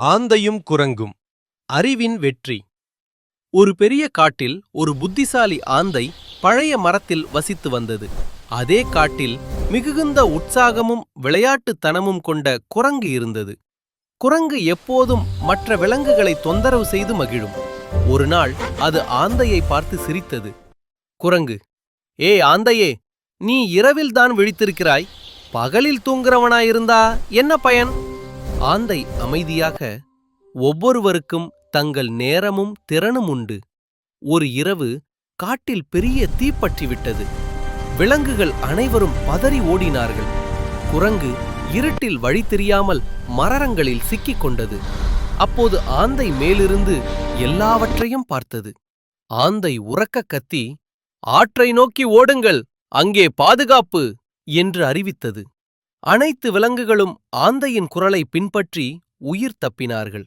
ஆந்தையும் குரங்கும். அறிவின் வெற்றி. ஒரு பெரிய காட்டில் ஒரு புத்திசாலி ஆந்தை பழைய மரத்தில் வசித்து வந்தது. அதே காட்டில் மிகுந்த உற்சாகமும் விளையாட்டுத்தனமும் கொண்ட குரங்கு இருந்தது. குரங்கு எப்போதும் மற்ற விலங்குகளை தொந்தரவு செய்து மகிழும். ஒரு நாள் அது ஆந்தையை பார்த்து சிரித்தது. குரங்கு ஏ ஆந்தையே நீ இரவில்தான் விழித்திருக்கிறாய். பகலில் தூங்குறவனாயிருந்தா என்ன பயன்? ஆந்தை அமைதியாக ஒவ்வொருவருக்கும் தங்கள் நேரமும் திறனும் உண்டு. ஒரு இரவு காட்டில் பெரிய தீப்பற்றி விட்டது. விலங்குகள் அனைவரும் பதறி ஓடினார்கள். குரங்கு இருட்டில் வழி தெரியாமல் மரரங்களில் சிக்கிக் கொண்டது. அப்போது ஆந்தை மேலிருந்து எல்லாவற்றையும் பார்த்தது. ஆந்தை உறக்க கத்தி ஆற்றை நோக்கி ஓடுங்கள் அங்கே பாதுகாப்பு என்று அறிவித்தது. அனைத்து விலங்குகளும் ஆந்தையின் குரலை பின்பற்றி உயிர் தப்பினார்கள்.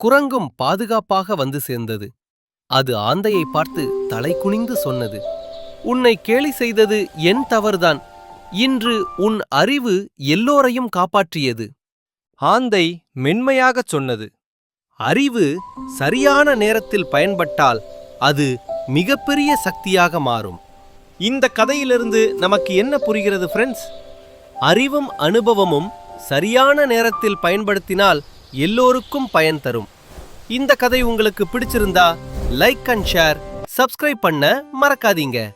குரங்கும் பாதுகாப்பாக வந்து சேர்ந்தது. அது ஆந்தையை பார்த்து தலை குனிந்து சொன்னது உன்னை கேலி செய்தது என் தவறுதான். இன்று உன் அறிவு எல்லோரையும் காப்பாற்றியது. ஆந்தை மென்மையாகச் சொன்னது அறிவு சரியான நேரத்தில் பயன்பட்டால் அது மிகப்பெரிய சக்தியாக மாறும். இந்த கதையிலிருந்து நமக்கு என்ன புரிகிறது ஃப்ரெண்ட்ஸ் அறிவும் அனுபவமும் சரியான நேரத்தில் பயன்படுத்தினால் எல்லோருக்கும் பயன் தரும். இந்த கதை உங்களுக்கு பிடிச்சிருந்தா லைக் அண்ட் ஷேர் சப்ஸ்கிரைப் பண்ண மறக்காதீங்க.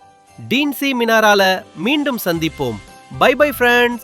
டீன்சி மினாரால மீண்டும் சந்திப்போம். By bye friends